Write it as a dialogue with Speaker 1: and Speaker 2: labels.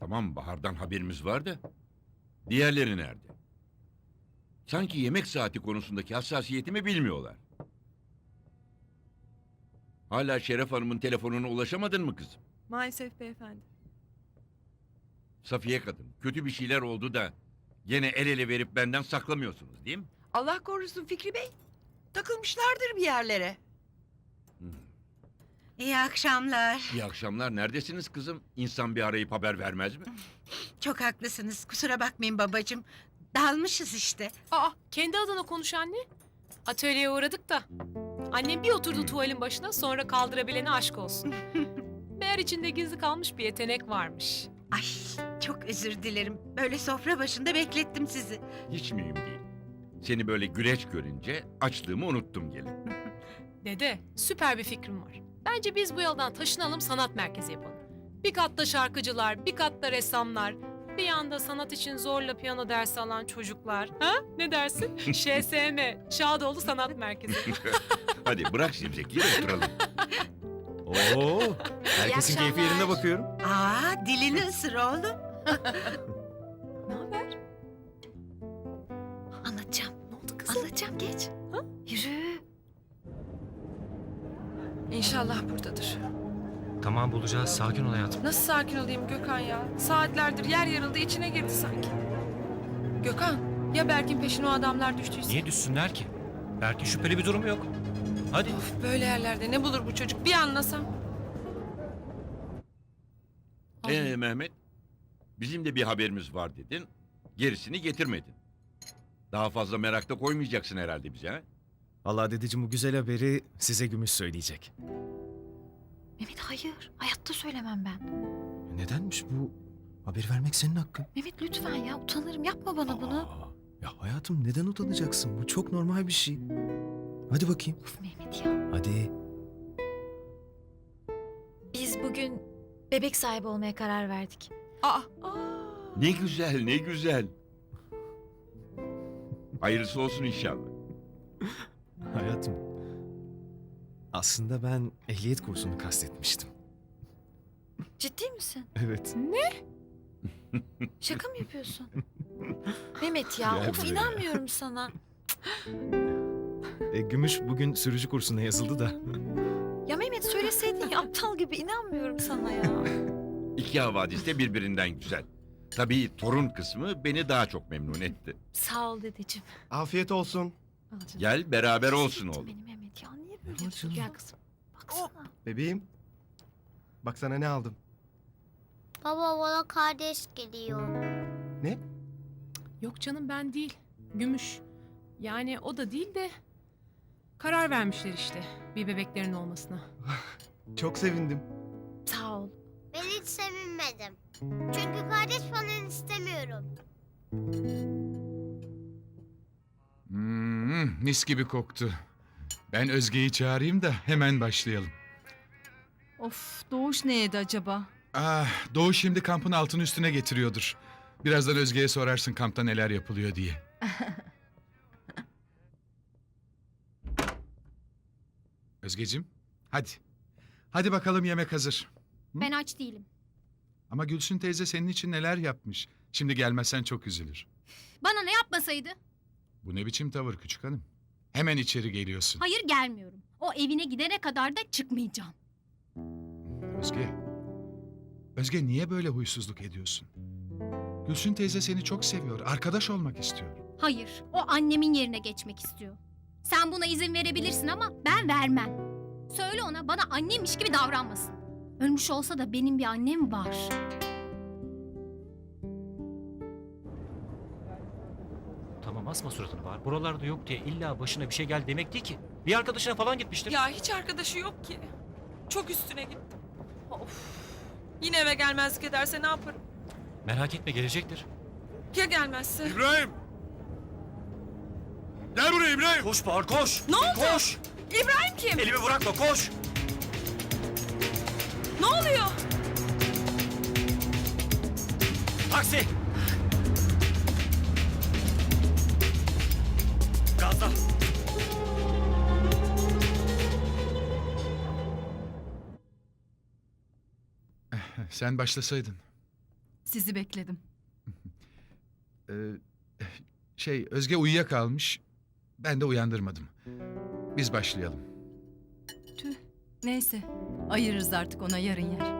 Speaker 1: Tamam Bahar'dan haberimiz var da. Diğerleri nerede? Sanki yemek saati konusundaki hassasiyetimi bilmiyorlar. Hala Şeref Hanım'ın telefonuna ulaşamadın mı kızım?
Speaker 2: Maalesef beyefendi.
Speaker 1: Safiye kadın, kötü bir şeyler oldu da gene el ele verip benden saklamıyorsunuz değil mi?
Speaker 2: Allah korusun Fikri Bey. Takılmışlardır bir yerlere.
Speaker 3: İyi akşamlar.
Speaker 1: İyi akşamlar, neredesiniz kızım? İnsan bir arayıp haber vermez mi?
Speaker 3: Çok haklısınız. Kusura bakmayın babacığım. Dalmışız işte.
Speaker 4: Aa, kendi adına konuş anne. Atölyeye uğradık da. Annem bir oturdu tuvalin başına sonra kaldırabilene aşk olsun. Meğer içinde gizli kalmış bir yetenek varmış.
Speaker 3: Ay çok özür dilerim. Böyle sofra başında beklettim sizi.
Speaker 1: Hiç mühim değil. Seni böyle güleç görünce açlığımı unuttum gelin.
Speaker 4: Dede, süper bir fikrim var. Bence biz bu yoldan taşınalım sanat merkezi yapalım. Bir katta şarkıcılar, bir katta ressamlar, bir yanda sanat için zorla piyano dersi alan çocuklar. Ha? Ne dersin? ŞSM, Şadoğlu Sanat Merkezi.
Speaker 1: Hadi bırak şimdiki oturalım.
Speaker 5: Oo, herkesin keyfi yerinde bakıyorum.
Speaker 3: Aa dilini ısır oğlum.
Speaker 2: İnşallah buradadır.
Speaker 5: Tamam bulacağız. Sakin ol hayatım.
Speaker 2: Nasıl sakin olayım Gökhan ya? Saatlerdir yer yarıldı içine girdi sanki. Gökhan ya Berk'in peşine o adamlar düştüyse?
Speaker 5: Niye düşsünler ki? Belki şüpheli bir durum yok. Hadi.
Speaker 2: Of böyle yerlerde ne bulur bu çocuk bir anlasam.
Speaker 1: Ee Mehmet, bizim de bir haberimiz var dedin. Gerisini getirmedin. Daha fazla merakta koymayacaksın herhalde bize ha?
Speaker 6: Allah dedeciğim bu güzel haberi size Gümüş söyleyecek.
Speaker 7: Mehmet hayır. Hayatta söylemem ben.
Speaker 6: Nedenmiş bu? Haber vermek senin hakkın.
Speaker 7: Mehmet lütfen ya utanırım yapma bana bunu.
Speaker 6: Aa, ya hayatım neden utanacaksın? Bu çok normal bir şey. Hadi bakayım.
Speaker 7: Of Mehmet ya.
Speaker 6: Hadi.
Speaker 7: Biz bugün bebek sahibi olmaya karar verdik.
Speaker 2: Aa
Speaker 1: Ne güzel, ne güzel. Hayırlısı olsun inşallah.
Speaker 6: Hayatım. Aslında ben ehliyet kursunu kastetmiştim.
Speaker 7: Ciddi misin?
Speaker 6: Evet.
Speaker 7: Şaka mı yapıyorsun? Mehmet ya
Speaker 6: Gel
Speaker 7: of
Speaker 6: buraya.
Speaker 7: inanmıyorum sana.
Speaker 6: E, Gümüş bugün sürücü kursuna yazıldı da.
Speaker 7: Ya Mehmet söyleseydin ya aptal gibi inanmıyorum sana ya.
Speaker 1: İki havadis de birbirinden güzel. Tabii torun kısmı beni daha çok memnun etti.
Speaker 7: Sağ ol dedeciğim.
Speaker 8: Afiyet olsun.
Speaker 7: Al canım.
Speaker 1: Gel beraber olsun oğlum.
Speaker 7: Benim Mehmet ya niye böyle yapıyorsun? Gel kızım. Baksana.
Speaker 8: Bebeğim. Bak sana ne aldım.
Speaker 9: Baba bana kardeş geliyor.
Speaker 8: Ne?
Speaker 4: Yok canım ben değil. Gümüş. Yani o da değil de karar vermişler işte bir bebeklerin olmasına.
Speaker 8: Çok sevindim.
Speaker 7: Sağ ol.
Speaker 9: Ben hiç sevinmedim. Çünkü kardeş falan istemiyorum.
Speaker 10: Hmm, mis gibi koktu. Ben Özge'yi çağırayım da hemen başlayalım.
Speaker 11: Of Doğuş ne yedi acaba?
Speaker 10: Ah, Doğu şimdi kampın altını üstüne getiriyordur. Birazdan Özge'ye sorarsın kampta neler yapılıyor diye. Özgeciğim, hadi. Hadi bakalım yemek hazır.
Speaker 9: Ben aç değilim.
Speaker 10: Ama Gülsün teyze senin için neler yapmış. Şimdi gelmezsen çok üzülür.
Speaker 9: Bana ne yapmasaydı?
Speaker 10: Bu ne biçim tavır küçük hanım? Hemen içeri geliyorsun.
Speaker 9: Hayır gelmiyorum. O evine gidene kadar da çıkmayacağım.
Speaker 10: Özge. Özge niye böyle huysuzluk ediyorsun? Gülsün teyze seni çok seviyor. Arkadaş olmak istiyor.
Speaker 9: Hayır, o annemin yerine geçmek istiyor. Sen buna izin verebilirsin ama ben vermem. Söyle ona bana annemmiş gibi davranmasın. Ölmüş olsa da benim bir annem var.
Speaker 5: Asma suratını bağır. Buralarda yok diye illa başına bir şey gel demek değil ki. Bir arkadaşına falan gitmiştir.
Speaker 2: ya hiç arkadaşı yok ki. Çok üstüne gittim. Of. Yine eve gelmezlik ederse ne yaparım?
Speaker 5: Merak etme gelecektir.
Speaker 2: Ya gelmezse?
Speaker 1: İbrahim! Gel buraya İbrahim!
Speaker 5: Koş bağır koş.
Speaker 2: Ne oldu?
Speaker 5: Koş.
Speaker 2: İbrahim kim?
Speaker 5: Elimi bırakma koş.
Speaker 2: Ne oluyor?
Speaker 5: Taksi.
Speaker 10: Sen başlasaydın.
Speaker 11: Sizi bekledim.
Speaker 10: Ee, şey Özge uyuyakalmış. Ben de uyandırmadım. Biz başlayalım.
Speaker 11: Tüh. Neyse. Ayırırız artık ona yarın yer.